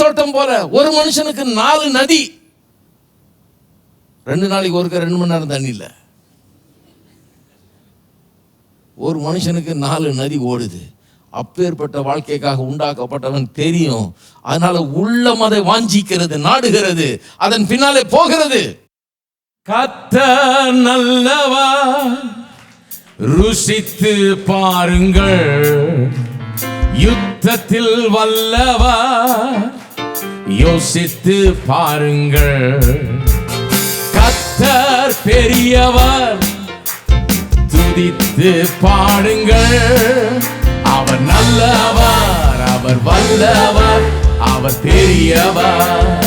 தோட்டம் போல ஒரு மனுஷனுக்கு நாலு நதி. ரெண்டு நாளைக்கு ஒருக்க ரெண்டு மணி நேரம் தண்ணி இல்லை. ஒரு மனுஷனுக்கு நாலு நதி ஓடுது. அப்பேற்பட்ட வாழ்க்கைக்காக உண்டாக்கப்பட்டவன் தெரியும். அதனால உள்ளம் அதை வாஞ்சிக்கிறது நாடுகிறது. அதன் பின்னாலே போகிறது. கத்த நல்லவா? ருசித்து பாருங்கள். யுத்தத்தில் வல்லவா? யோசித்து பாருங்கள். கத்தர் பெரியவர் துதித்து பாடுங்கள். அவர் நல்லவர் அவர் வல்லவர் அவர் பெரியவர்.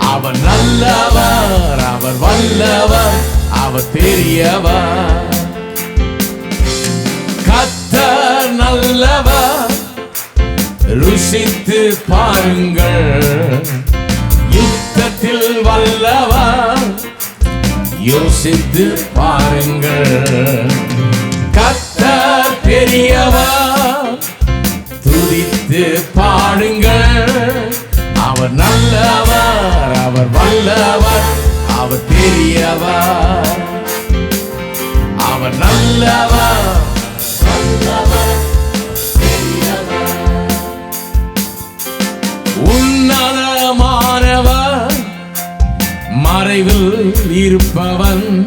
அவர் நல்லவர் அவர் வல்லவர் அவர் பெரியவர். கத்தர் நல்லவர். ருசித்து பாருங்கள். யுத்தத்தில் வல்லவர் யோசித்து பாருங்கள். கத்த பெரியவர் துதித்து பாடுங்கள். அவர் நல்லவர் அவர் வல்லவர் அவர் பெரியவர். அவர் நல்லவர் மறைவில் இருப்பவன்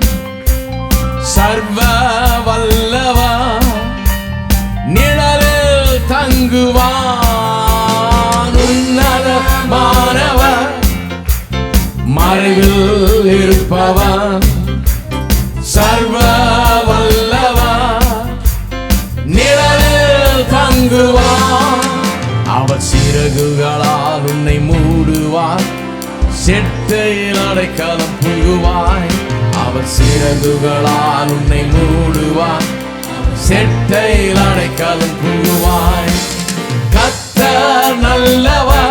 சர்வ வல்லவா? நிழலில் தங்குவான் உன்னதமானவர் மறைவில் இருப்பவன் சர்வ வல்லவா? நிழலில் தங்குவான். அவர் சிறகுகளால் உன்னை மூடுவார். செட்டையில் அடைக்கலம் புகுவாய். அவன் சிறகுகளால் உன்னை மூடுவார் செட்டையில் அடைக்கலம் புகுவாய். கத்த நல்லவா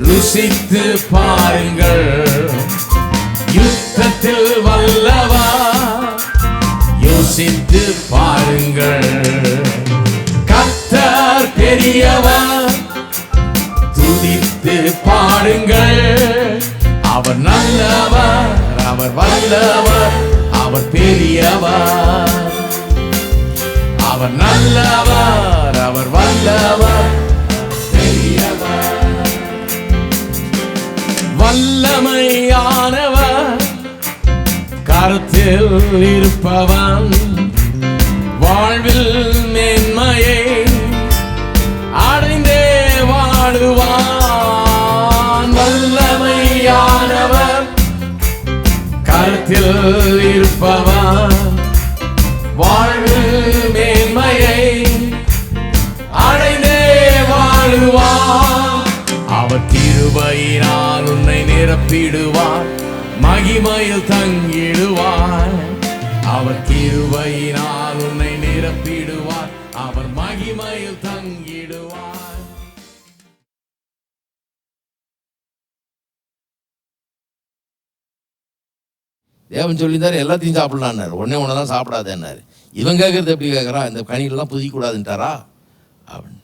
ருசித்து பாருங்கள். யுத்தத்தில் வல்லவா யோசித்து பாருங்கள். கத்தர் பெரியவா துதித்து பாடுங்கள். அவர் நல்லவர் அவர் வல்லவர் அவர் பெரியவர். அவர் நல்லவர் அவர் வல்லவர் பெரியவர். வல்லமையானவர் கருத்தில் இருப்பவன் வாழ்வில் கருத்தில் இருப்பவன் வாழ்வு மேன்மையை அடைந்தே வாழுவான் அவர் கிருபையினால் உன்னை நிரப்பிடுவார் மகிமையில் தங்கிடுவார். அவர் கிருபையினால் தேவன் சொல்லியிருந்தார் எல்லாத்தையும் சாப்பிடலான்னாரு. உடனே ஒன்று தான் சாப்பிடாதேன்னாரு. இவன் கேட்கறது எப்படி கேட்குறான் இந்த கனிகள்லாம் புதிக்கூடாதுன்ட்டாரா? அப்படின்னு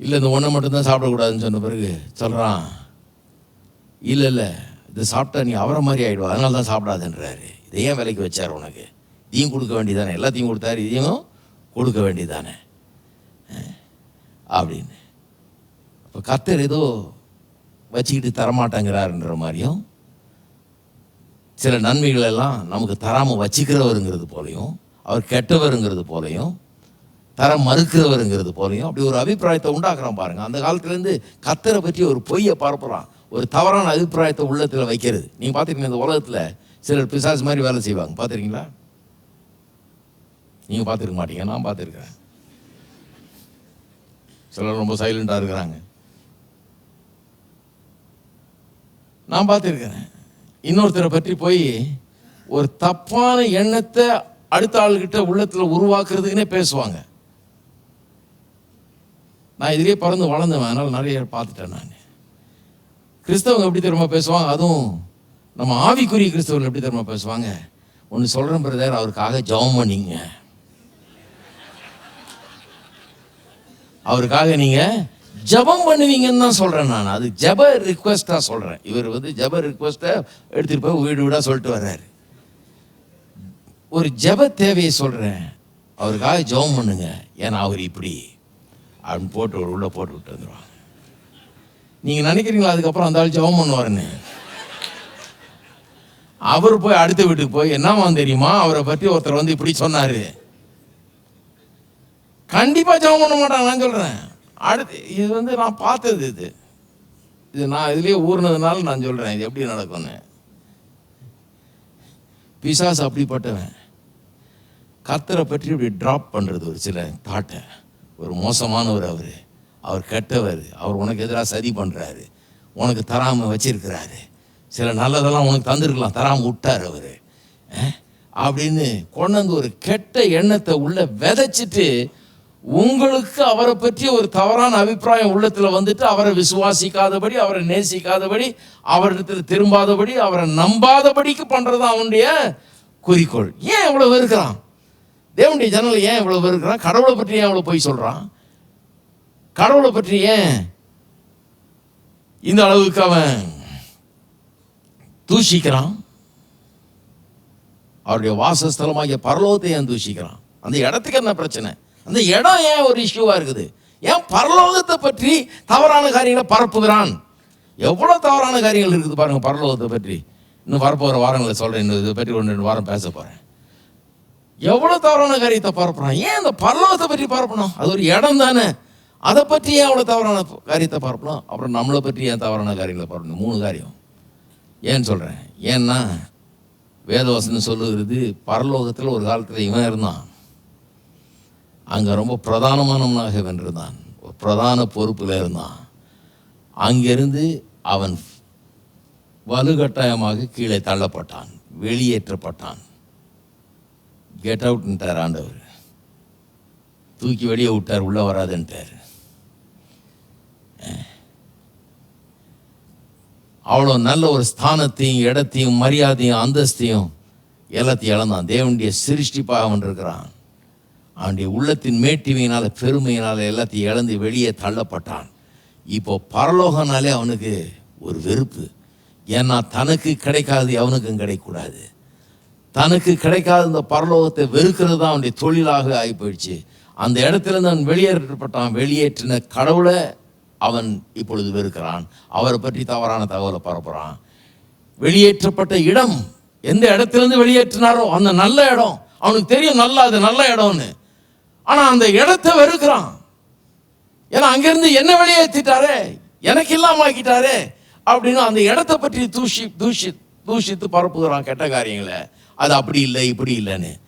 இல்லை இந்த ஒன்றை மட்டும்தான் சாப்பிடக்கூடாதுன்னு சொன்ன பிறகு சொல்கிறான் இல்லை இல்லை இதை சாப்பிட்டா நீ அவரை மாதிரி ஆகிடுவா அதனால தான் சாப்பிடாதுன்றாரு. இதை ஏன் விலைக்கு வச்சார் உனக்கு? இதையும் கொடுக்க வேண்டியதானே? எல்லாத்தையும் கொடுத்தாரு இதையும் கொடுக்க வேண்டியதானே? அப்படின்னு. இப்போ கர்த்தர் ஏதோ வச்சுக்கிட்டு தரமாட்டேங்கிறாருன்ற மாதிரியும் சில நன்மைகள் எல்லாம் நமக்கு தராமல் வச்சுக்கிறவருங்கிறது போலையும் அவர் கெட்டவருங்கிறது போலையும் தர மறுக்கிறவருங்கிறது போலையும் அப்படி ஒரு அபிப்பிராயத்தை உண்டாக்குறான் பாருங்கள் அந்த காலத்துலேருந்து கத்தரை பற்றி ஒரு பொய்யை பரப்புகிறான் ஒரு தவறான அபிப்பிராயத்தை உள்ளத்தில் வைக்கிறது. நீங்கள் பார்த்துருக்கீங்க இந்த உலகத்தில் சிலர் பிசாசு மாதிரி வேலை செய்வாங்க. பார்த்துருக்கீங்களா? நீங்கள் பார்த்துருக்க மாட்டீங்க. நான் பார்த்துருக்கேன் சிலர் ரொம்ப சைலண்ட்டாக இருக்கிறாங்க. நான் பார்த்துருக்கிறேன். இன்னொருத்தரை பற்றி போய் ஒரு தப்பான எண்ணத்தை அடுத்த ஆளுகிட்ட உள்ளத்தில் உருவாக்குறதுக்குன்னே பேசுவாங்க. நான் இதுலேயே பிறந்து வளர்ந்தவன் அதனால் நிறைய பார்த்துட்டேன் நான். கிறிஸ்தவங்க எப்படி தெரியுமா பேசுவாங்க? அதுவும் நம்ம ஆவிக்குரிய கிறிஸ்தவர்கள் எப்படி தெரியுமா பேசுவாங்க? ஒன்று சொல்கிறேன் பிரதர் அவருக்காக ஜெபம் பண்ணிங்க. அவருக்காக நீங்கள் ஜெபம் பண்ணுவீங்கன்னு தான் சொல்கிறேன் நான். அது ஜப ரிக்வஸ்ட்டாக சொல்கிறேன் இவர் வந்து ஜப ரிக்வெஸ்ட்டை எடுத்துகிட்டு போய் வீடு வீடாக சொல்லிட்டு வர்றாரு. ஒரு ஜெப தேவையை சொல்கிறேன் அவருக்காக ஜெபம் பண்ணுங்க. ஏன்னா அவர் இப்படி. அப்படின்னு போட்டு ஒரு உள்ளே போட்டு விட்டு வந்துடுவாங்க நீங்கள் நினைக்கிறீங்களா அதுக்கப்புறம் அந்த ஆள் ஜெபம் பண்ணுவார்னு அவர் போய் அடுத்த வீட்டுக்கு போய் என்னவான் தெரியுமா? அவரை பற்றி ஒருத்தர் வந்து இப்படி சொன்னார். கண்டிப்பாக ஜெபம் பண்ண மாட்டாங்க நான் சொல்கிறேன் அடுத்து இது வந்து நான் பார்த்தது இது. இது நான் இதுலேயே ஊர்னதுனால நான் சொல்கிறேன் இது எப்படி நடக்கும்னு. பிசாஸ் அப்படிப்பட்டவன். கத்தரை பற்றி இப்படி ட்ராப் பண்ணுறது ஒரு சில தாட்டை ஒரு மோசமானவர் அவர். அவர் கெட்டவர். அவர் உனக்கு எதிராக சரி பண்ணுறாரு உனக்கு தராமல் வச்சிருக்கிறாரு. சில நல்லதெல்லாம் உனக்கு தந்திருக்கலாம் தராமல் விட்டார் அவர். அப்படின்னு கொண்டு வந்து ஒரு கெட்ட எண்ணத்தை உள்ளே விதைச்சிட்டு உங்களுக்கு அவரை பற்றி ஒரு தவறான அபிப்பிராயம் உள்ளத்தில் வந்துட்டு அவரை விசுவாசிக்காதபடி அவரை நேசிக்காதபடி அவரிடத்தில் திரும்பாதபடி அவரை நம்பாதபடிக்கு பண்ணுறது அவனுடைய குறிக்கோள். ஏன் இவ்வளோ இருக்கிறான்? தேவனுடைய ஜனல் ஏன் இவ்வளோ இருக்கிறான்? கடவுளை பற்றி ஏன் இவ்வளோ போய் சொல்கிறான் கடவுளை பற்றி ஏன் இந்த அளவுக்கு அவன் தூஷிக்கிறான்? அவருடைய வாசஸ்தலமாகிய பரலோகத்தை ஏன் தூஷிக்கிறான்? அந்த இடத்துக்கு என்ன பிரச்சனை? அந்த இடம் ஏன் ஒரு இஷ்யூவாக இருக்குது? ஏன் பரலோகத்தை பற்றி தவறான காரியங்களை பரப்புகிறான்? எவ்வளோ தவறான காரியங்கள் இருக்குது பாருங்கள் பரலோகத்தை பற்றி. இன்னும் வரப்போகிற வாரங்களை சொல்கிறேன் இன்னும் இதை பற்றி ஒன்று ரெண்டு வாரம் பேச போகிறேன் எவ்வளோ தவறான காரியத்தை பரப்புறான்? ஏன் இந்த பரலோகத்தை பற்றி பரப்பணும்? அது ஒரு இடம் தானே. அதை பற்றி ஏன் அவ்வளோ தவறான காரியத்தை பரப்பணும்? அப்புறம் நம்மளை பற்றி ஏன் தவறான காரியங்களை பரப்பணும்? மூணு காரியம். ஏன்னு சொல்கிறேன் ஏன்னா வேதவசனம் சொல்லுகிறது பரலோகத்தில் ஒரு காலத்தில் இவன் இருந்தான். அங்கே ரொம்ப பிரதானமானவனாக வென்றிருந்தான். ஒரு பிரதான பொறுப்பில் இருந்தான். அங்கிருந்து அவன் வலுக்கட்டாயமாக கீழே தள்ளப்பட்டான். வெளியேற்றப்பட்டான். கெட் அவுட்ன்ட்டார் ஆண்டவர். தூக்கி வெளியே விட்டார் உள்ளே வராதுன்ட்டார். அவ்வளோ நல்ல ஒரு ஸ்தானத்தையும் இடத்தையும் மரியாதையும் அந்தஸ்தையும் எல்லாத்தையும் இழந்தான். தேவனுடைய சிருஷ்டிப்பாக அவன் இருக்கிறான். அவனுடைய உள்ளத்தின் மேட்டிமையினால் பெருமையினால் எல்லாத்தையும் இழந்து வெளியே தள்ளப்பட்டான். இப்போ பரலோகனாலே அவனுக்கு ஒரு வெறுப்பு. ஏன்னா தனக்கு கிடைக்காது அவனுக்கும் கிடைக்கக்கூடாது. தனக்கு கிடைக்காத இந்த பரலோகத்தை வெறுக்கிறது தான் அவனுடைய தொழிலாக ஆகி போயிடுச்சு அந்த இடத்துலேருந்து அவன் வெளியேற்றப்பட்டான். வெளியேற்றின கடவுளை அவன் இப்பொழுது வெறுக்கிறான். அவரை பற்றி தவறான தகவலை பரப்புகிறான் வெளியேற்றப்பட்ட இடம் எந்த இடத்துலேருந்து வெளியேற்றினாரோ அந்த நல்ல இடம். அவனுக்கு தெரியும் நல்லா அது நல்ல இடம்னு. ஆனா அந்த இடத்தை வெறுக்கிறான். ஏன்னா அங்கிருந்து என்ன வெளியேற்றிட்டாரே எனக்கு இல்லாம ஆக்கிட்டாரே அப்படின்னு அந்த இடத்தை பற்றி தூஷி தூஷி தூஷித்து பரப்புகிறான் கெட்ட காரியங்களை. அது அப்படி இல்லை இப்படி இல்லைன்னு.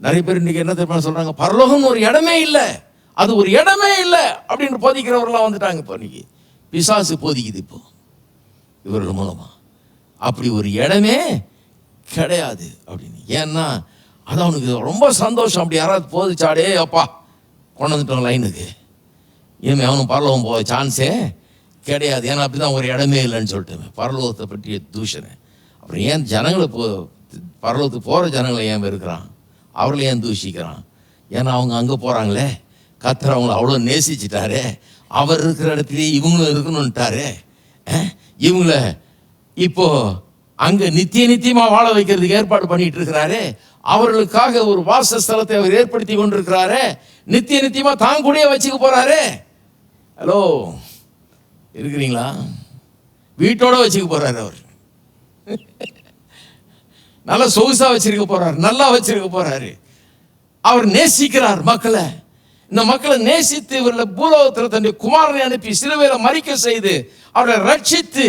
நிறைய பேர் இன்னைக்கு என்ன தெரியுமா சொல்றாங்க? பரலோகம்னு ஒரு இடமே இல்லை. அது ஒரு இடமே இல்லை அப்படின்னு போதிக்கிறவர்களாம் வந்துட்டாங்க இப்போ இன்னைக்கு. பிசாசு போதிக்குது இப்போ. இவர்கள் மூலமா. அப்படி ஒரு இடமே கிடையாது அப்படின்னு. ஏன்னா அது அவனுக்கு ரொம்ப சந்தோஷம். அப்படி யாராவது போதிச்சாடே அப்பா கொண்டு வந்துட்டோம் லைனுக்கு இனிமேல் அவனும் பரலோகம் போக சான்ஸே கிடையாது. ஏன்னா அப்படிதான் ஒரு இடமே இல்லைன்னு சொல்லிட்டு. பரலோகத்தை பற்றிய தூஷணை அப்புறம் ஏன் ஜனங்களை போ பரலோகத்துக்கு போகிற ஜனங்களை ஏன் இருக்கிறான் அவர்களை ஏன் தூஷிக்கிறான்? ஏன்னா அவங்க அங்கே போகிறாங்களே கத்தர் அவங்கள அவ்வளோ நேசிச்சிட்டாரே. அவர் இருக்கிற இடத்துலயே இவங்களும் இருக்கணும்ட்டாரு. இவங்கள இப்போது அங்கு நித்திய நித்தியமாக வாழ வைக்கிறதுக்கு ஏற்பாடு பண்ணிட்டு இருக்கிறாரு. அவர்களுக்காக ஒரு வாசஸ்தலத்தை அவர் ஏற்படுத்தி கொண்டிருக்கிறாரு. நித்திய நித்தியமா தான் கூடயே வச்சுக்க போறாரு. ஹலோ இருக்கிறீங்களா? வீட்டோட வச்சுக்க போறாரு அவர். நல்லா சொகுசா வச்சிருக்க போறாரு நல்லா வச்சிருக்க போறாரு. அவர் நேசிக்கிறார் மக்களை. இந்த மக்களை நேசித்து இவர்களை பூலோகத்தில் தன்னுடைய குமாரனை அனுப்பி சிலுவையில மறிக்க செய்து அவரை ரட்சித்து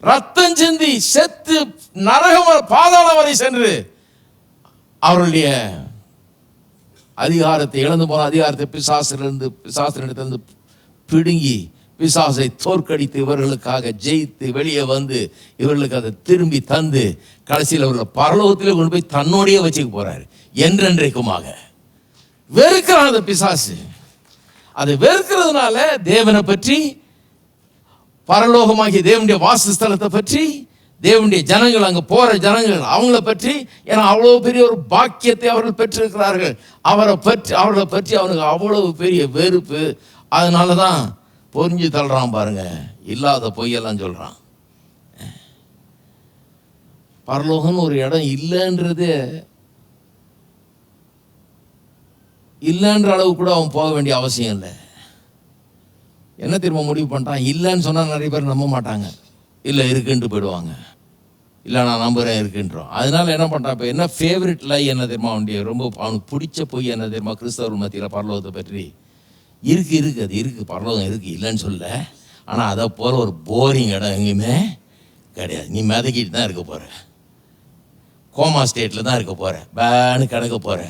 ரத்தம் சிந்தி செத்து நரகம் வரை, பாதாளம் வரை சென்று அவருடைய அதிகாரத்தை இழந்து போன அதிகாரத்தை பிசாசிலிருந்து பிசாசினிடத்திலிருந்து பிடுங்கி பிசாசை தோற்கடித்து இவர்களுக்காக ஜெயித்து வெளியே வந்து இவர்களுக்கு அதை திரும்பி தந்து கடைசியில் அவர்களை பரலோகத்திலே கொண்டு போய் தன்னோடையே வச்சுக்க போறாரு. என்றென்றைக்குமாக. வெறுக்கிறான் அந்த பிசாசு. அதை வெறுக்கிறதுனால தேவனை பற்றி பரலோகமாகிய தேவனுடைய வாசஸ்தலத்தை பற்றி தேவனுடைய ஜனங்கள் அங்கே போகிற ஜனங்கள் அவங்கள பற்றி ஏன்னா அவ்வளோ பெரிய ஒரு பாக்கியத்தை அவர்கள் பெற்றிருக்கிறார்கள். அவரை பற்றி அவர்களை பற்றி அவனுக்கு அவ்வளவு பெரிய வெறுப்பு. அதனால தான் பொறிஞ்சு தள்ளுறான் பாருங்க. இல்லாத பொய்யெல்லாம் சொல்கிறான் பரலோகம்னு ஒரு இடம் இல்லைன்றது இல்லைன்ற அளவு கூட அவன் போக வேண்டிய அவசியம் இல்லை. என்ன திரும்ப முடிவு பண்ணிட்டான் இல்லைன்னு சொன்னால் நிறைய பேர் நம்ப மாட்டாங்க. இல்லை இருக்குன்ட்டு போயிடுவாங்க. இல்லை நான் நம்புகிறேன் இருக்குன்றோம். அதனால என்ன பண்ணுறான் இப்போ என்ன ஃபேவரட் லை என்ன தெரியுமா அவனுடைய? ரொம்ப அவனுக்கு பிடிச்ச பொய் என்ன தெரியுமா? கிறிஸ்தவர் மத்தியில் பரலோகத்தை பற்றி. இருக்கு இருக்கு அது இருக்கு. பரலோகம் இருக்கு இல்லைன்னு சொல்ல. ஆனால் அதை போகிற ஒரு போரிங் இடம் எங்கேயுமே கிடையாது. நீ மிதக்கிட்டு தான் இருக்க போகிற கோமா ஸ்டேட்டில் தான் இருக்க போகிற பேனு கிடக்க போகிற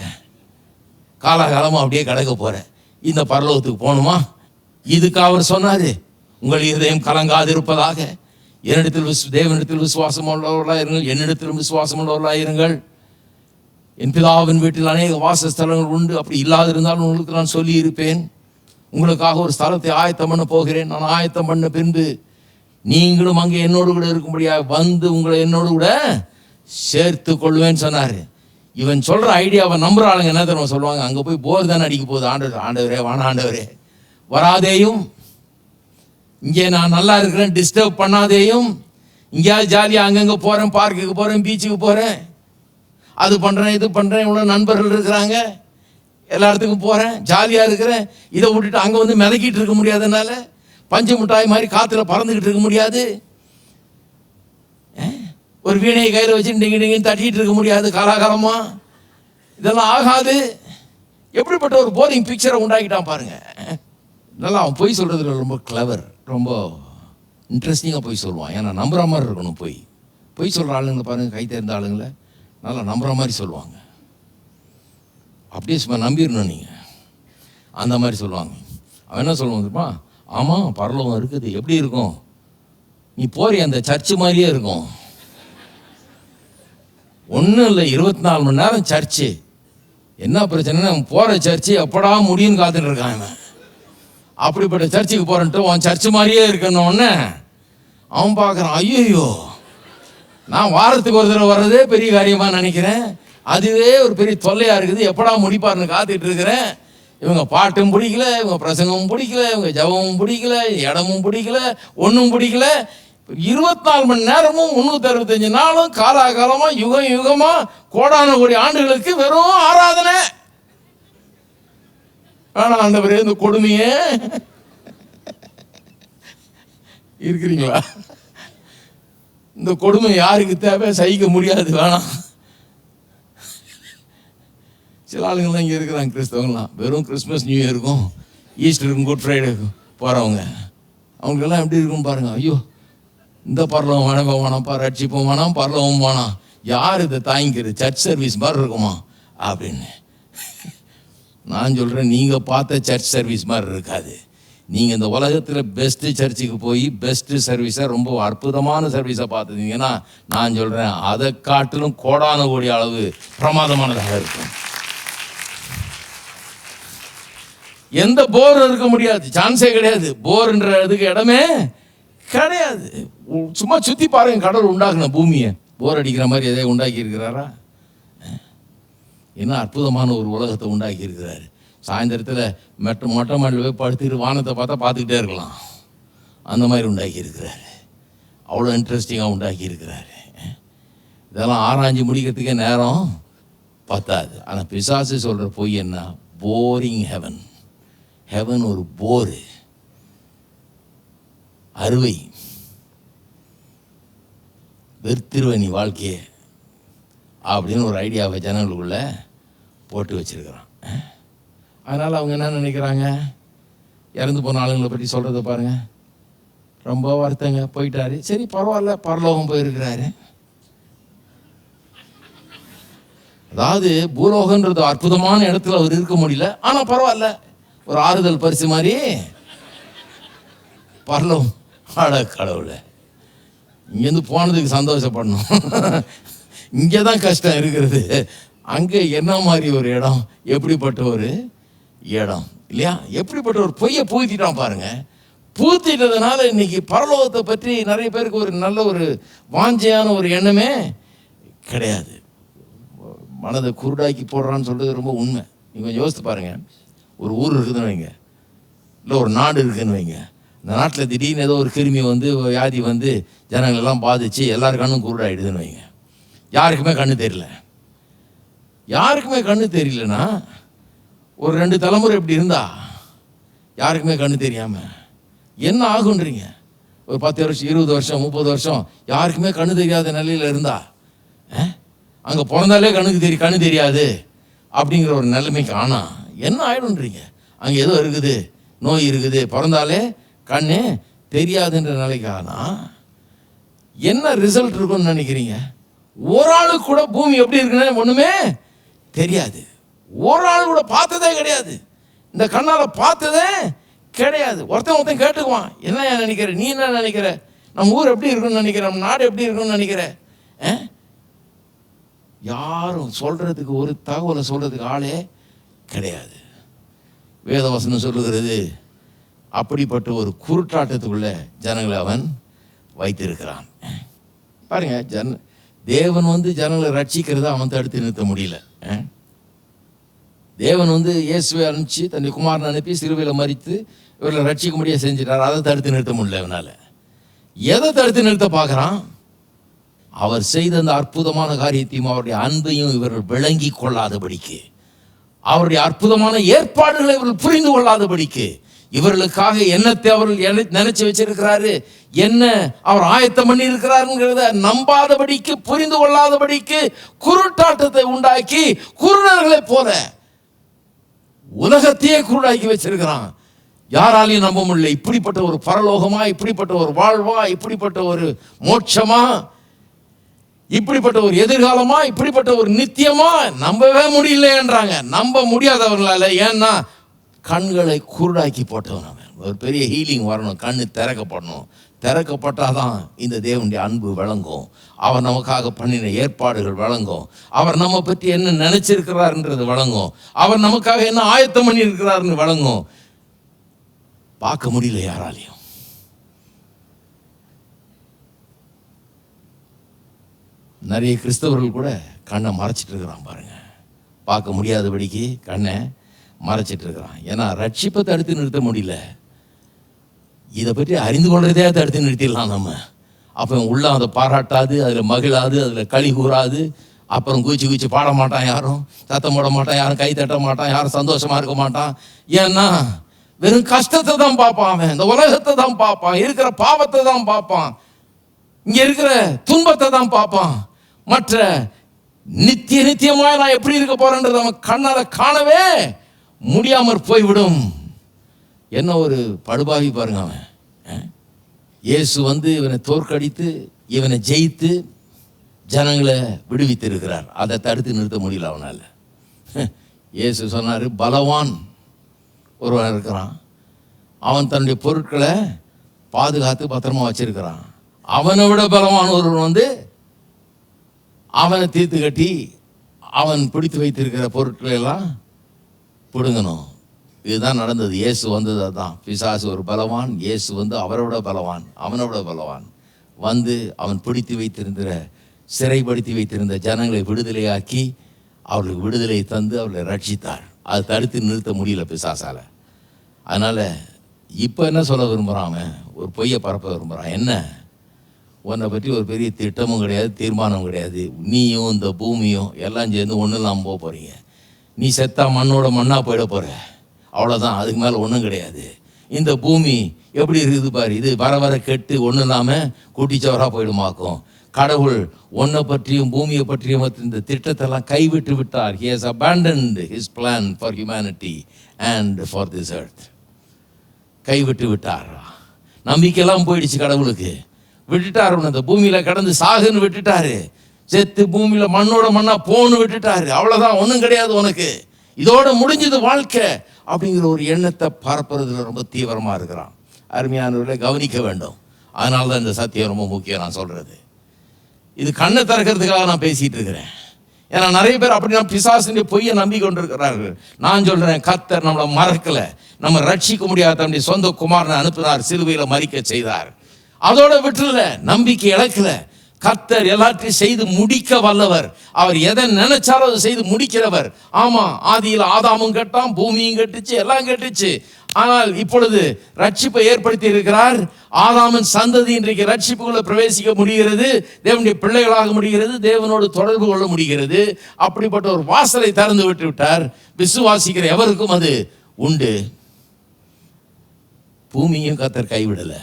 காலாகாலமாக அப்படியே கிடக்க போகிற இந்த பரலோகத்துக்கு போகணுமா? இதுக்கு அவர் சொன்னார் உங்கள் இதயம் கலங்காது இருப்பதாக என்னிடத்தில் விஸ் தேவனிடத்தில் விசுவாசம் உள்ளவர்களாக இருங்கள் என்னிடத்திலும் விசுவாசம் உள்ளவர்களாக இருங்கள். என் பிதாவின் வீட்டில் அநேக வாசஸ்தலங்கள் உண்டு. அப்படி இல்லாதிருந்தாலும் உங்களுக்கு நான் சொல்லி இருப்பேன் உங்களுக்காக ஒரு ஸ்தலத்தை ஆயத்தம் பண்ண போகிறேன். நான் ஆயத்தம் பண்ண பின்பு நீங்களும் அங்கே என்னோடு கூட இருக்கும்படியாக வந்து உங்களை என்னோடு கூட சேர்த்து கொள்வேன்னு சொன்னார். இவன் சொல்கிற ஐடியாவை நம்புற ஆளுங்க என்ன தருவோம் சொல்லுவாங்க? அங்கே போய் போர் தானே அடிக்க போகுது ஆண்டவர் ஆண்டவரே வான ஆண்டவரே. வராதேயும். இங்கே நான் நல்லா இருக்கிறேன் டிஸ்டர்ப் பண்ணாதேயும். இங்கேயாவது ஜாலியாக அங்கங்கே போகிறேன் பார்க்குக்கு போகிறேன் பீச்சுக்கு போகிறேன் அது பண்ணுறேன் இது பண்ணுறேன் இவ்வளோ நண்பர்கள் இருக்கிறாங்க. எல்லா இடத்துக்கும் போகிறேன் ஜாலியாக இருக்கிறேன். இதை விட்டுட்டு அங்கே வந்து மிதக்கிட்டு இருக்க முடியாதனால பஞ்சு மிட்டாய் மாதிரி காற்றுல பறந்துக்கிட்டு இருக்க முடியாது. ஒரு வீணையை கையில் வச்சு டிங்கி டிங்கி தட்டிகிட்டு இருக்க முடியாது காலாகாலமாக இதெல்லாம் ஆகாது. எப்படிப்பட்ட ஒரு போரிங் பிக்சரை உண்டாக்கிட்டான் பாருங்கள் நல்லா அவன் பொய் சொல்கிறதுல ரொம்ப கிளவர் ரொம்ப இன்ட்ரெஸ்டிங்காக போய் சொல்லுவான். ஏன்னா நம்புகிற மாதிரி இருக்கணும் பொய். பொய் சொல்கிற ஆளுங்களை பாருங்கள் கை தேர்ந்த ஆளுங்களை நல்லா நம்புகிற மாதிரி சொல்லுவாங்க. அப்படியே சும்மா நம்பிடணும் நீங்கள் அந்த மாதிரி சொல்லுவாங்க. அவன் என்ன சொல்லுவான் தெரியுமா? ஆமாம் பரலோகம் இருக்குது. எப்படி இருக்கும்? நீ போறிய அந்த சர்ச்சு மாதிரியே இருக்கும். ஒன்றும் இல்லை இருபத்தி நாலு மணி நேரம் சர்ச்சு. என்ன பிரச்சனைன்னா அவன் போகிற சர்ச்சு எப்படா முடியும்னு காத்துட்டு இருக்கான் அவன் அப்படிப்பட்ட சர்ச்சுக்கு போகிறன்ட்டு உன் சர்ச்சு மாதிரியே இருக்கணும்னு அவன் பார்க்குறான். ஐயோ நான் வாரத்துக்கு ஒரு தடவை வர்றதே பெரிய காரியமாக நினைக்கிறேன். அதுவே ஒரு பெரிய தொல்லையாக இருக்குது. எப்படா முடிப்பாருன்னு காத்துட்டு இருக்கிறேன். இவங்க பாட்டும் பிடிக்கல இவங்க பிரசங்கமும் பிடிக்கல இவங்க ஜபமும் பிடிக்கல இடமும் பிடிக்கல ஒன்றும் பிடிக்கல. இருபத்தி நாலு மணி நேரமும் முந்நூற்றி அறுபத்தஞ்சு நாளும் காலாகாலமாக யுகம் யுகமாக கோடான கோடி ஆண்டுகளுக்கு வெறும் ஆராதனை. வேணாம் ஆண்டவரே இந்த கொடுமையே இருக்கிறீங்களா? இந்த கொடுமை யாருக்கு தேவை? சகிக்க முடியாது வேணாம். சில ஆளுங்கள்லாம் இங்கே இருக்கிறாங்க கிறிஸ்தவங்களாம் வெறும் கிறிஸ்மஸ் நியூ இயருக்கும் ஈஸ்டருக்கும் குட் ஃப்ரைடேக்கும் போகிறவங்க அவங்களுக்கெல்லாம் எப்படி இருக்கும் பாருங்க? ஐயோ இந்த பரலவம் வேணாம் வேணாம்ப்பா ரட்சிப்போம் வேணாம் பரலவம் வேணாம். யார் இதை தாங்கிக்கிறது? சர்ச் சர்வீஸ் மாதிரி இருக்குமா? அப்படின்னு. நான் சொல்கிறேன் நீங்கள் பார்த்த சர்ச் சர்வீஸ் மாதிரி இருக்காது. நீங்கள் இந்த உலகத்தில் பெஸ்ட்டு சர்ச்சுக்கு போய் பெஸ்ட்டு சர்வீஸாக ரொம்ப அற்புதமான சர்வீஸை பார்த்துருந்தீங்கன்னா நான் சொல்கிறேன் அதை காட்டிலும் கோடான கோடி அளவு பிரமாதமானதாக இருக்கும். எந்த போர் இருக்க முடியாது சான்ஸே கிடையாது. போர்ன்ற இதுக்கு இடமே கிடையாது. சும்மா சுற்றி பாருங்க கடவுள் உண்டாக்குன பூமியை. போர் அடிக்கிற மாதிரி எதையும் உண்டாக்கி இருக்கிறாரா? என்ன அற்புதமான ஒரு உலகத்தை உண்டாக்கி இருக்கிறார். சாயந்தரத்தில் மெட்ட மொட்டை மாடியில் போய் படுத்துட்டு வானத்தை பார்த்தா பார்த்துக்கிட்டே இருக்கலாம். அந்த மாதிரி உண்டாக்கி இருக்கிறார். அவ்வளோ இன்ட்ரெஸ்டிங்காக உண்டாக்கி இருக்கிறார். இதெல்லாம் ஆராய்ஞ்சு முடிக்கிறதுக்கே நேரம் பத்தாது. ஆனால் பிசாசு சொல்கிற பொய் என்ன? போரிங் ஹெவன் ஹெவன் ஒரு போரு. அறுவை வெறுத்திருவ நீ வாழ்க்கையை. அப்படின்னு ஒரு ஐடியாவை ஜனங்களுக்குள்ளே போட்டு வச்சிருக்கிறான். அதனால் அவங்க என்ன நினைக்கிறாங்க? இறந்து போன ஆளுங்களை பற்றி சொல்கிறத பாருங்க. ரொம்ப வருத்தங்க போயிட்டாரு. சரி பரவாயில்ல பரலோகம் போயிருக்கிறாரு. அதாவது பூலோகன்றது அற்புதமான இடத்துல அவர் இருக்க முடியல. ஆனால் பரவாயில்ல ஒரு ஆறுதல் பரிசு மாதிரி. பரலோகம். அட கடவுளை. இங்கேருந்து போனதுக்கு சந்தோஷப்படணும். இங்கே தான் கஷ்டம் இருக்கிறது. அங்கே என்ன மாதிரி ஒரு இடம்? எப்படிப்பட்ட ஒரு இடம்? இல்லையா? எப்படிப்பட்ட ஒரு பொய்யை பூத்திட்டான் பாருங்க. பூத்திட்டதுனால இன்னைக்கு பரலோகத்தை பற்றி நிறைய பேருக்கு ஒரு நல்ல ஒரு வாஞ்சையான ஒரு எண்ணமே கிடையாது. மனதை குருடாக்கி போடுறான்னு சொல்றது ரொம்ப உண்மை. நீங்கள் கொஞ்சம் யோசித்து பாருங்க. ஒரு ஊர் இருக்குதுன்னு வைங்க. இல்லை ஒரு நாடு இருக்குதுன்னு வைங்க. இந்த நாட்டில் திடீர்னு ஏதோ ஒரு கிருமி வந்து வியாதி வந்து ஜனங்களெல்லாம் பாதிச்சு எல்லார் கண்ணும் குருடாயிடுதுன்னு வைங்க. யாருக்குமே கண்ணு தெரியல. யாருக்குமே கண்ணு தெரியலனா ஒரு ரெண்டு தலைமுறை இப்படி இருந்தா யாருக்குமே கண்ணு தெரியாமல் என்ன ஆகுன்றீங்க? ஒரு பத்து வருஷம் இருபது வருஷம் முப்பது வருஷம் யாருக்குமே கண்ணு தெரியாத நிலையில் இருந்தா அங்கே பிறந்தாலே கண்ணுக்கு தெரிய கண்ணு தெரியாது அப்படிங்கிற ஒரு நிலைமைக்கு ஆனால் என்ன ஆயிடுன்றீங்க அங்கே ஏதோ இருக்குது நோய் இருக்குது பிறந்தாலே கண்ணு தெரியாதுன்ற நிலைக்கு ஆனால் என்ன ரிசல்ட் இருக்கும்னு நினைக்கிறீங்க? ஒரு ஆளுக்கு கூட பூமி எப்படி இருக்குன்னு ஒன்றுமே தெரியாது. ஒரு ஆள் கூட பார்த்ததே கிடையாது. இந்த கண்ணால் பார்த்ததே கிடையாது. ஒருத்தன் ஒருத்தன் கேட்டுக்குவான். என்ன நினைக்கிற? நீ என்ன நினைக்கிற? நம்ம ஊர் எப்படி இருக்குன்னு நினைக்கிற? நம்ம நாடு எப்படி இருக்குன்னு நினைக்கிற? ஆ? யாரும் சொல்றதுக்கு ஒரு தகவலை சொல்றதுக்கு ஆளே கிடையாது. வேதவசனம் சொல்லுகிறது அப்படிப்பட்ட ஒரு குருட்டாட்டத்துக்குள்ள ஜனங்களை அவன் வைத்திருக்கிறான். பாருங்க ஜன தேவன் வந்து ஜனங்களை ரட்சிக்கிறத அவன் தடுத்து நிறுத்த முடியல. தேவன் வந்து இயேசுவை அனுப்பிச்சு தன்னுடைய குமாரனை அனுப்பி சிறுவையில் மறித்து இவர்களை ரட்சிக்க முடிய செஞ்சிட்டார். அதை தடுத்து நிறுத்த முடியல இவனால. எதை தடுத்து நிறுத்த பார்க்குறான்? அவர் செய்த அந்த அற்புதமான காரியத்தையும் அவருடைய அன்பையும் இவர்கள் விளங்கி கொள்ளாதபடிக்கு. அவருடைய அற்புதமான ஏற்பாடுகளை இவர்கள் புரிந்து கொள்ளாதபடிக்கு. இவர்களுக்காக என்னத்தை அவர்கள் நினைச்சு வச்சிருக்கிறாரு? என்ன அவர் ஆயத்தம் பண்ணி இருக்கிறாருங்கிறத நம்பாதபடிக்கு புரிந்து கொள்ளாதபடிக்கு குருட்டாட்டத்தை உண்டாக்கி குருடர்களை போல உலகத்தையே குருடாக்கி வச்சிருக்கிறான். யாராலையும் நம்ப முடியல. இப்படிப்பட்ட ஒரு பரலோகமா இப்படிப்பட்ட ஒரு வாழ்வா இப்படிப்பட்ட ஒரு மோட்சமா இப்படிப்பட்ட ஒரு எதிர்காலமா இப்படிப்பட்ட ஒரு நித்தியமா நம்பவே முடியலன்றாங்க நம்ப முடியாதவர்களால ஏன்னா கண்களை குருடாக்கி போட்டவன் ஒரு பெரிய ஹீலிங் வரணும். கண்ணு திறக்கப்படணும். திறக்கப்பட்டாதான் இந்த தேவனுடைய அன்பு வழங்கும் அவர் நமக்காக பண்ணின ஏற்பாடுகள் வழங்கும் அவர் நம்ம பற்றி என்ன நினச்சிருக்கிறாருன்றது வழங்கும் அவர் நமக்காக என்ன ஆயத்தம் பண்ணியிருக்கிறாருன்னு வழங்கும் பார்க்க முடியல யாராலையும். நிறைய கிறிஸ்தவர்கள் கூட கண்ணை மறைச்சிட்டு இருக்கிறான் பாருங்க. பார்க்க முடியாதபடிக்கு கண்ணை மறைச்சிட்டு இருக்கிறான். ஏன்னா ரட்சிப்பை தடுத்து நிறுத்த முடியல. இதை பற்றி அறிந்து கொள்றதே தடுத்து நிறுத்திடலாம் நம்ம. அப்போ உள்ள அதை பாராட்டாது அதில் மகிழாது அதில் களி கூறாது அப்புறம் குச்சி குச்சி பாட மாட்டான் யாரும் சத்தம் போட மாட்டான் யாரும் கை தட்ட மாட்டான் யாரும் சந்தோஷமாக இருக்க மாட்டான். ஏன்னா வெறும் கஷ்டத்தை தான் பார்ப்பான் அவன் இந்த உலகத்தை தான் பார்ப்பான் இருக்கிற பாவத்தை தான் பார்ப்பான். இங்கே இருக்கிற துன்பத்தை தான் பார்ப்பான். மற்ற நித்திய நித்தியமாக நான் எப்படி இருக்க போறேன்றது அவன் கண்ணால் காணவே முடியாமற் போய்விடும். என்ன ஒரு படுபாவி பாருங்க அவன். இயேசு வந்து இவனை தோற்கடித்து இவனை ஜெயித்து ஜனங்களை விடுவித்திருக்கிறார். அதை தடுத்து நிறுத்த முடியல அவனால். இயேசு சொன்னார் பலவான் ஒருவன் இருக்கிறான். அவன் தன்னுடைய பொருட்களை பாதுகாத்து பத்திரமா வச்சிருக்கிறான். அவனை விட பலவான் ஒருவன் வந்து அவனை தீர்த்து கட்டி அவன் பிடித்து வைத்திருக்கிற பொருட்களை எல்லாம் பிடுங்கணும். இதுதான் நடந்தது. இயேசு வந்தது அதுதான் பிசாசு ஒரு பலவான் இயேசு வந்து அவரோட பலவான் அவனோட பலவான். வந்து அவன் பிடித்து வைத்திருந்த சிறைப்படுத்தி வைத்திருந்த ஜனங்களை விடுதலையாக்கி அவர்களுக்கு விடுதலை தந்து அவர்களை ரட்சித்தார். அதை தடுத்து நிறுத்த முடியல பிசாசால. அதனால் இப்போ என்ன சொல்ல விரும்புகிறான் ஒரு பொய்யை பரப்ப விரும்புகிறான் என்ன? உன்னை பற்றி ஒரு பெரிய திட்டமும் கிடையாது தீர்மானமும் கிடையாது. நீயும் இந்த பூமியும் எல்லாம் சேர்ந்து ஒன்றும் இல்லாமல் போக போகிறீங்க நீ செத்தா மண்ணோட மண்ணாக போயிட போகிற அவ்வளோதான் அதுக்கு மேலே ஒன்றும் கிடையாது. இந்த பூமி எப்படி இருக்குது பாரு இது வர வர கெட்டு ஒன்றும் இல்லாமல் கூட்டிச்சவராக போயிடுமாக்கும் கடவுள் ஒன்றை பற்றியும் பூமியை பற்றியும் இந்த திட்டத்தெல்லாம் கைவிட்டு விட்டார். He has abandoned his plan for humanity and for this earth கைவிட்டு விட்டார்? நம்பிக்கையெல்லாம் போயிடுச்சு கடவுளுக்கு. விட்டுட்டார் உன்னை இந்த பூமியில் கடந்து சாகுன்னு விட்டுட்டாரு. செத்து பூமியில் மண்ணோட மண்ணாக போன்னு விட்டுட்டாரு. அவ்வளோதான் ஒன்றும் கிடையாது உனக்கு. இதோட முடிஞ்சது வாழ்க்கை. அப்படிங்கிற ஒரு எண்ணத்தை பரப்புறதுல ரொம்ப தீவிரமாக இருக்கிறான். அருமையானவர்களை கவனிக்க வேண்டும். அதனால தான் இந்த சத்தியம் ரொம்ப முக்கியம் நான் சொல்கிறது இது கண்ணை திறக்கிறதுக்காக நான் பேசிகிட்டு இருக்கிறேன். ஏன்னா நிறைய பேர் அப்படின்னா பிசாசுடைய பொய்யை நம்பி கொண்டிருக்கிறார்கள் நான் சொல்கிறேன் கத்தர் நம்மளை மறக்கலை. நம்ம ரட்சிக்க முடியாத தன்னுடைய சொந்த குமாரனை அனுப்பினார் சிறுவையில் மறிக்க செய்தார். அதோட விட்டுல நம்பிக்கை இழக்கலை. கர்த்தர் எல்லாத்தையும் செய்து முடிக்க வல்லவர். அவர் எதை நினைச்சாலும் அதை செய்து முடிக்கிறவர். ஆமா ஆதியில் ஆதாமும் கட்டான் பூமியும் கட்டுச்சு எல்லாம் கட்டுச்சு. ஆனால் இப்பொழுது ரட்சிப்பை ஏற்படுத்தி இருக்கிறார். ஆதாமின் சந்ததி இன்றைக்கு ரட்சிப்புக்குள்ள பிரவேசிக்க முடிகிறது. தேவனுடைய பிள்ளைகளாக முடிகிறது. தேவனோடு தொடர்பு கொள்ள முடிகிறது. அப்படிப்பட்ட ஒரு வாசலை திறந்து விட்டு விட்டார். விசுவாசிக்கிற எவருக்கும் அது உண்டு. பூமியும் கத்தர் கைவிடலை.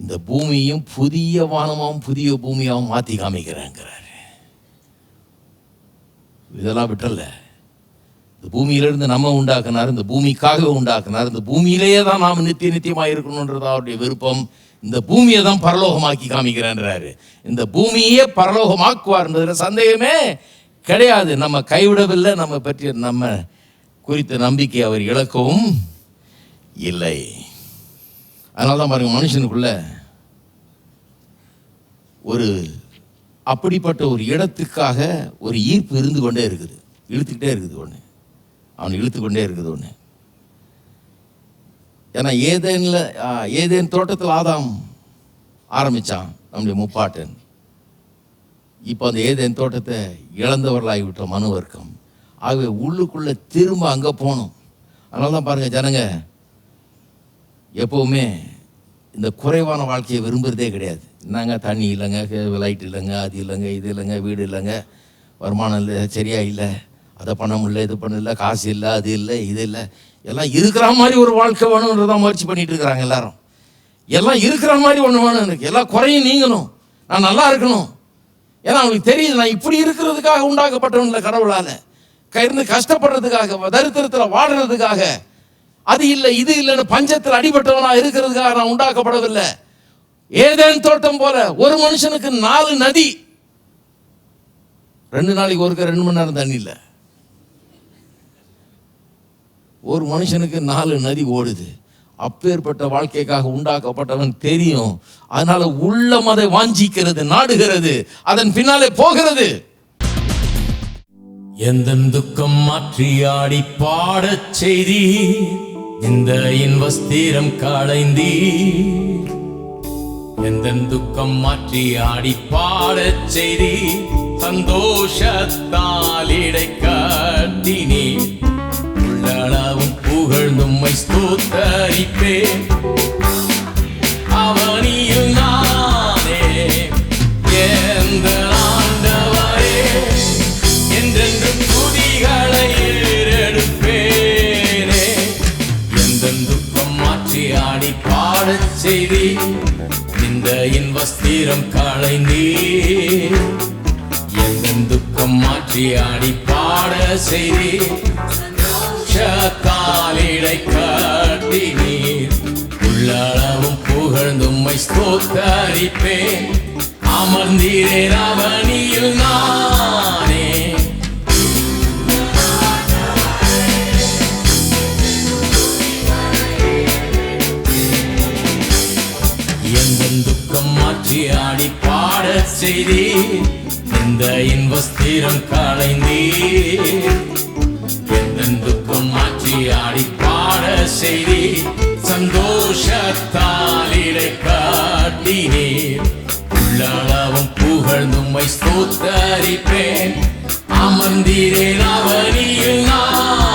இந்த பூமியும் புதிய வானமாகவும் புதிய பூமியாகவும் மாற்றி காமிக்கிறேங்கிறாரு. இதெல்லாம் விட்டல இந்த பூமியிலிருந்து நம்ம உண்டாக்குனார் இந்த பூமிக்காக உண்டாக்குனார் இந்த பூமியிலேயே தான் நாம் நித்திய நித்தியமாக இருக்கணுன்றது அவருடைய விருப்பம். இந்த பூமியை தான் பரலோகமாக்கி காமிக்கிறேன்றார். இந்த பூமியே பரலோகமாக்குவார்ன்றதுல சந்தேகமே கிடையாது. நம்ம கைவிடவில்லை நம்ம பற்றிய நம்ம குறித்த நம்பிக்கை அவர் இழக்கவும் இல்லை. அதனால தான் பாருங்க மனுஷனுக்குள்ள ஒரு அப்படிப்பட்ட ஒரு இடத்துக்காக ஒரு ஈர்ப்பு இருந்து கொண்டே இருக்குது. இழுத்துக்கிட்டே இருக்குது ஒன்று அவன் இழுத்து கொண்டே இருக்குது ஒன்று ஏன்னா ஏதேனில் ஏதேன் தோட்டத்தில் ஆதாம் ஆரம்பித்தான் நம்முடைய முப்பாட்டன். இப்போ அந்த ஏதேன் தோட்டத்தை இழந்தவர்களாகிவிட்ட மனு வர்க்கம் ஆகவே உள்ளுக்குள்ளே திரும்ப அங்கே போகணும். அதனால தான் பாருங்கள் ஜனங்க எப்போவுமே இந்த குறைவான வாழ்க்கையை விரும்புகிறதே கிடையாது. என்னங்க தண்ணி இல்லைங்க லைட் இல்லைங்க அது இல்லைங்க இது இல்லைங்க வீடு இல்லைங்க வருமானம் இல்லை சரியாக இல்லை அதை பண்ண முடியல இது பண்ணல காசு இல்லை அது இல்லை இது இல்லை. எல்லாம் இருக்கிற மாதிரி ஒரு வாழ்க்கை வேணுன்றதான் முயற்சி பண்ணிட்டு இருக்கிறாங்க எல்லாரும். எல்லாம் இருக்கிற மாதிரி ஒன்று வேணும் எனக்கு. எல்லா குறையும் நீங்கணும். நான் நல்லா இருக்கணும். ஏன்னா அவங்களுக்கு தெரியுது நான் இப்படி இருக்கிறதுக்காக உண்டாக்கப்பட்டவன் இல்லை கடவுளால். இருந்து கஷ்டப்படுறதுக்காக தரித்திரத்தில் வாடுறதுக்காக அது இல்லை இது இல்லைன்னு பஞ்சத்தில் அடிபட்டவனா இருக்கிறதுக்காக நான் உண்டாக்கப்படவில்லை. ஏதேன் தோட்டம் போல ஒரு மனுஷனுக்கு நாலு நதி. ரெண்டு நாளைக்கு ஒருக்க ரெண்டு மணி நேரம் தண்ணி இல்லை. ஒரு மனுஷனுக்கு நாலு நதி ஓடுது. அப்பேற்பட்ட வாழ்க்கைக்காக உண்டாக்கப்பட்டவன் தெரியும். அதனால உள்ளம் அதை வாஞ்சிக்கிறது நாடுகிறது. அதன் பின்னாலே போகிறது. எந்த துக்கம் மாற்றி ஆடி பாடச் செய்தி? இந்த இன்வஸ்திரம் களைந்தி எந்த துக்கம் மாற்றி ஆடி பாடச் செய்தி சந்தோஷத்தால் இடை காட்டினி உள்ளளவும் புகழ்ந்தும்மை ஸ்தோத்தரிப்பேன். அவனியில் நானே செய்தி. இந்த இன்வஸ்திரம் களைந்தீ எந்த துக்கம் மாற்றி ஆடி பாட செய்தி. காலிடை காட்டி நீர். உள்ளளவும் புகழ்ந்தும்மை ஸ்தோத்தரிப்பேன். அமர்ந்தீரே ரவணியில் நான். பாட செய்தி இந்த இன்வஸ்திரம் களைந்தீ துக்கம் மாற்றி ஆடி பாட செய்தி சந்தோஷத்தால் இடை காட்டினீர். உள்ளளவும் புகழ்ந்தும்மை ஸ்தோத்தரிப்பேன். அமர்ந்தீரேன் அவனியில் நான்.